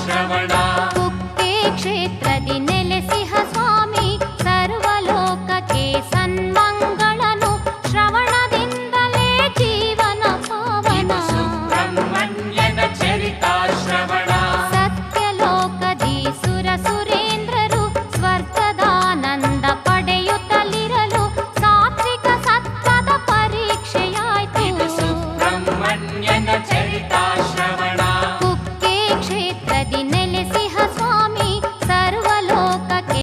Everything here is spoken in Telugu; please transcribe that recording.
శ్రవణ. క్షేత్రది నెలసిహ స్వామి సర్వలోకకే సన్మ potato.